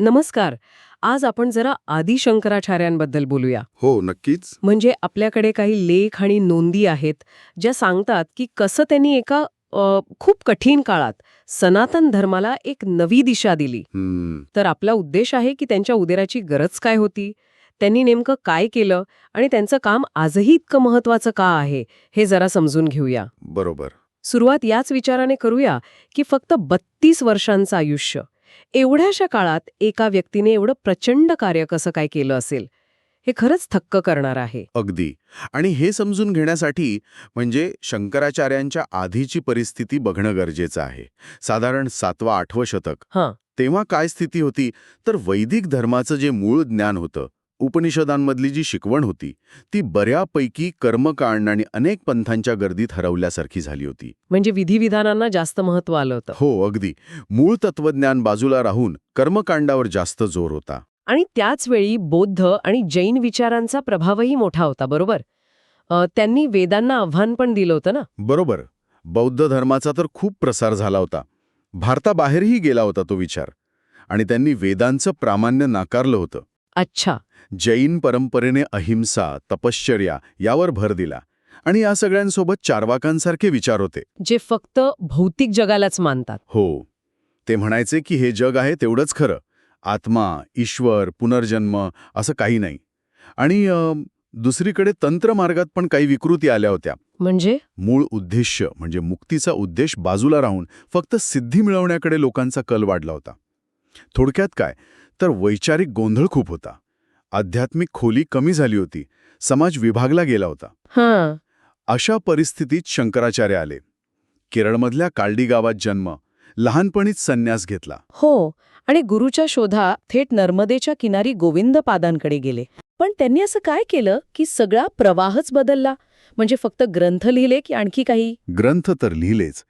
नमस्कार. आज आपण जरा आदी शंकराचार्यांबद्दल बोलूया. हो नक्कीच. म्हणजे आपल्याकडे काही लेख आणि नोंदी आहेत ज्या सांगतात की कसं त्यांनी एका अ, खूप कठीण काळात सनातन धर्माला एक नवी दिशा दिली. हम्म, तर आपला उद्देश आहे की त्यांच्या उदराची गरज काय होती? त्यांनी नेमकं काय केलं? आणि त्यांचं काम आजही इतकं महत्वाचं का आहे? हे जरा समजून घेऊया. बरोबर. सुरुवात याच विचाराने करूया की फक्त बत्तीस वर्षांचं आयुष्य एवढ्याशा काळात एका व्यक्तीने एवढं प्रचंड कार्य कसं काय केलं असेल? हे खरंच थक्क करणार आहे. अगदी. आणि हे समजून घेण्यासाठी म्हणजे शंकराचार्यांच्या आधीची परिस्थिती बघणं गरजेचं आहे. साधारण सातवा आठवं शतक. हां. तेव्हा काय स्थिती होती? तर वैदिक धर्माचं जे मूळ ज्ञान होतं उपनिषदांमधली जी शिकवण होती ती बऱ्यापैकी कर्मकांड आणि अनेक पंथांच्या गर्दीत हरवल्यासारखी झाली होती. म्हणजे विधिविधानांना जास्त महत्त्व आलं होतं. हो अगदी. मूळ तत्वज्ञान बाजूला राहून कर्मकांडावर जास्त जोर होता. आणि त्याच वेळी बौद्ध आणि जैन विचारांचा प्रभावही मोठा होता बरोबर? त्यांनी वेदांना आव्हान पण दिलं होतं ना? बरोबर. बौद्ध धर्माचा तर खूप प्रसार झाला होता. भारताबाहेरही गेला होता तो विचार. आणि त्यांनी वेदांचं प्रामाण्य नाकारलं होतं. अच्छा. जैन परंपरेने अहिंसा तपश्चर्या यावर भर दिला आणि या सगळ्यांसोबत चारवाकांसारखे विचार होते. जे फक्त भौतिक जगालाच मानतात. हो. ते म्हणायचे की हे जग आहे तेवढंच खरं. आत्मा ईश्वर पुनर्जन्म असं काही नाही. आणि दुसरीकडे तंत्रमार्गात पण काही विकृती आल्या होत्या. म्हणजे? मूळ उद्देश्य म्हणजे मुक्तीचा उद्देश बाजूला राहून फक्त सिद्धी मिळवण्याकडे लोकांचा कल वाढला होता. थोडक्यात काय? तर वैचारिक गोंधळ खूप होता. आध्यात्मिक खोली कमी झाली होती. समाज विभागला गेला होता. हां. अशा परिस्थितीत शंकराचार्य आले. केरळमधल्या कालडी गावात जन्म लहानपणीच संन्यास घेतला. हो आणि गुरुच्या शोधा थेट नर्मदेच्या किनारी गोविंद पादांकडे गेले. पण त्यांनी असं काय केलं की सगळा प्रवाहच बदलला? म्हणजे फक्त ग्रंथ लिहिले की आणखी काही? ग्रंथ तर लिहिलेच.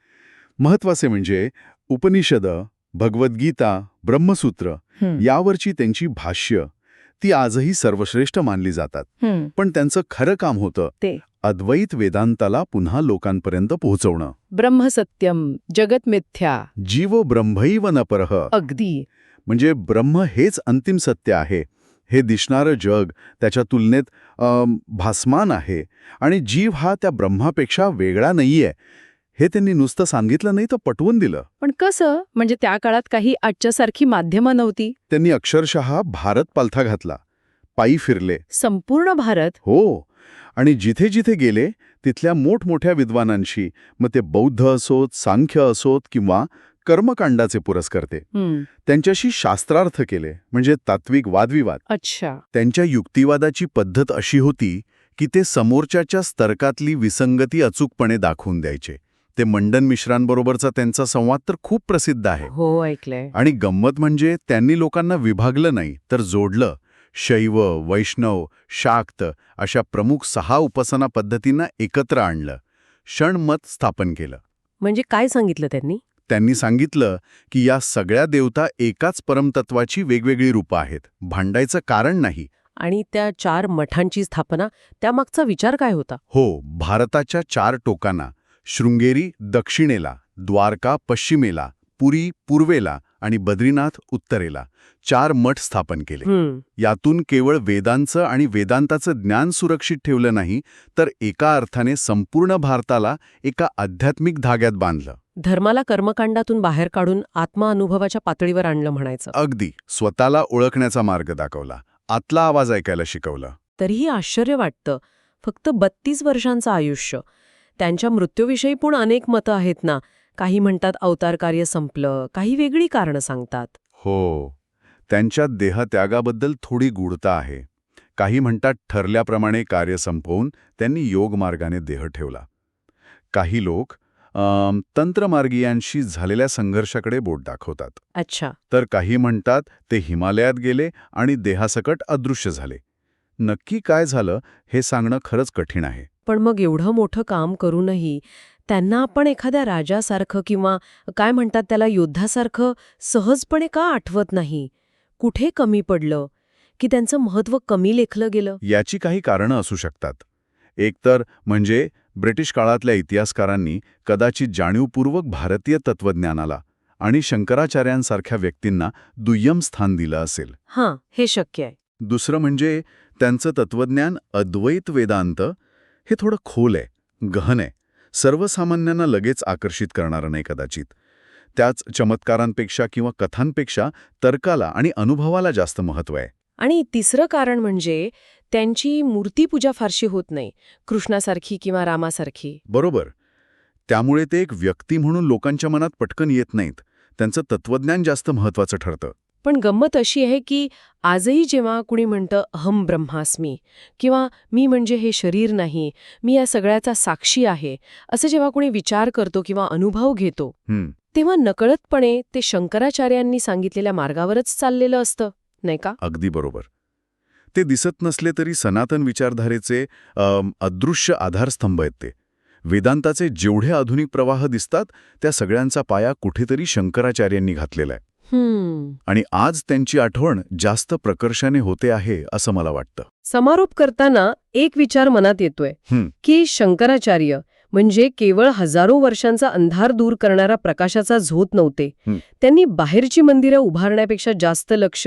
महत्त्वाचे म्हणजे उपनिषद भगवद्गीता ब्रह्मसूत्र यावरची त्यांची भाष्य ती आजही सर्वश्रेष्ठ मानली जातात. पण त्यांचं खरं काम होतं ते. अद्वैत वेदांताला पुन्हा लोकांपर्यंत पोहोचवणं. ब्रह्मसत्यम जगत मिथ्या. जीव ब्रह्मैव न परह. अगदी. म्हणजे ब्रह्म हेच अंतिम सत्य आहे. हे दिसणारं जग त्याच्या तुलनेत भासमान आहे. आणि जीव हा त्या ब्रह्मापेक्षा वेगळा नाहीये. हे त्यांनी नुसतं सांगितलं नाही तर पटवून दिलं. पण कसं? म्हणजे त्या काळात काही आजच्यासारखी माध्यमं नव्हती? त्यांनी अक्षरशः भारत पालथा घातला. पायी फिरले. संपूर्ण भारत? हो. आणि जिथे जिथे गेले तिथल्या मोठमोठ्या विद्वानांशी मग ते बौद्ध असोत सांख्य असोत किंवा कर्मकांडाचे पुरस्कर्ते. त्यांच्याशी शास्त्रार्थ केले म्हणजे तात्विक वादविवाद. अच्छा. त्यांच्या युक्तिवादाची पद्धत अशी होती की ते समोरच्याच्या स्तर्कातली विसंगती अचूकपणे दाखवून द्यायचे. ते मंडन मिश्रांबरोबरचा त्यांचा संवाद तर खूप प्रसिद्ध आहे. हो ऐकलंय. आणि गंमत म्हणजे त्यांनी लोकांना विभागलं नाही तर जोडलं. शैव वैष्णव शाक्त अशा प्रमुख सहा उपासना पद्धतींना एकत्र आणलं. क्षणमत स्थापन केलं. म्हणजे काय सांगितलं त्यांनी? त्यांनी सांगितलं की या सगळ्या देवता एकाच परमतत्वाची वेगवेगळी रूपं आहेत. भांडायचं कारण नाही. आणि त्या चार मठांची स्थापना त्यामागचा विचार काय होता? हो भारताच्या चार टोकांना शृंगेरी दक्षिणेला द्वारका पश्चिमेला पुरी पूर्वेला आणि बद्रीनाथ उत्तरेला चार मठ स्थापन केले. यातून केवळ वेदांचं आणि वेदांताचं ज्ञान सुरक्षित ठेवलं नाही तर एका अर्थाने संपूर्ण भारताला एका आध्यात्मिक धाग्यात बांधलं. धर्माला कर्मकांडातून बाहेर काढून आत्मा अनुभवाच्या पातळीवर आणलं म्हणायचं. अगदी. स्वतःला ओळखण्याचा मार्ग दाखवला. आतला आवाज ऐकायला शिकवलं. तरीही आश्चर्य वाटतं. फक्त बत्तीस वर्षांचं आयुष्य. त्यांच्या मृत्यूविषयी पण अनेक मतं आहेत ना. काही म्हणतात अवतार कार्य संपलं काही वेगळी कारणं सांगतात. हो. त्यांच्या देहत्यागाबद्दल थोडी गूढता आहे. काही म्हणतात ठरल्याप्रमाणे कार्य संपवून त्यांनी योगमार्गाने देह ठेवला. काही लोक तंत्रमार्गीयांशी झालेल्या संघर्षाकडे बोट दाखवतात. अच्छा. तर काही म्हणतात ते हिमालयात गेले आणि देहासकट अदृश्य झाले. नक्की काय झालं हे सांगणं खरंच कठीण आहे. पण मग एवढं मोठं काम करूनही त्यांना आपण एखाद्या राजासारखं किंवा काय म्हणतात त्याला योद्धासारखं सहजपणे का आठवत नाही? कुठे कमी पडलं? की त्यांचं महत्त्व कमी लेखलं गेलं? याची काही कारणं असू शकतात. एकतर म्हणजे ब्रिटिश काळातल्या इतिहासकारांनी कदाचित जाणीवपूर्वक भारतीय तत्त्वज्ञानाला आणि शंकराचार्यांसारख्या व्यक्तींना दुय्यम स्थान दिलं असेल. हां हे शक्य आहे. दुसरं म्हणजे त्यांचं तत्वज्ञान अद्वैत वेदांत हे थोडं खोल आहे गहन आहे. सर्वसामान्यांना लगेच आकर्षित करणारं नाही कदाचित. त्याच चमत्कारांपेक्षा किंवा कथांपेक्षा तर्काला आणि अनुभवाला जास्त महत्त्व आहे. आणि तिसरं कारण म्हणजे त्यांची मूर्तीपूजा फारशी होत नाही कृष्णासारखी किंवा रामासारखी. बरोबर. त्यामुळे ते एक व्यक्ती म्हणून लोकांच्या मनात पटकन येत नाहीत. त्यांचं तत्वज्ञान जास्त महत्त्वाचं ठरतं. पण गंमत अशी आहे की आजही जेव्हा कुणी म्हणतं अहम ब्रह्मास्मी किंवा मी म्हणजे हे शरीर नाही मी या सगळ्याचा साक्षी आहे असं जेव्हा कुणी विचार करतो किंवा अनुभव घेतो तेव्हा नकळतपणे ते शंकराचार्यांनी सांगितलेल्या मार्गावरच चाललेलं असतं नाही का? अगदी बरोबर. ते दिसत नसले तरी सनातन विचारधारेचे अदृश्य आधारस्तंभ आहेत ते. वेदांताचे जेवढे आधुनिक प्रवाह दिसतात त्या सगळ्यांचा पाया कुठेतरी शंकराचार्यांनी घातलेला आहे. आणि आज त्यांची आठवण जास्त प्रकर्षाने होते आहे असं मला वाटतं. समारोप करताना एक विचार मनात येतोय. की शंकराचार्य म्हणजे केवळ हजारो वर्षांचा अंधार दूर करणारा प्रकाशाचा झोत नव्हते. त्यांनी बाहेरची मंदिरं उभारण्यापेक्षा जास्त लक्ष.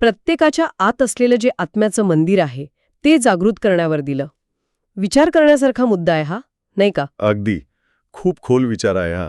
प्रत्येकाच्या आत असलेलं जे आत्म्याचं मंदिर आहे ते जागृत करण्यावर दिलं. विचार करण्यासारखा मुद्दा आहे हा नाही का? अगदी. खूप खोल विचार आहे हा.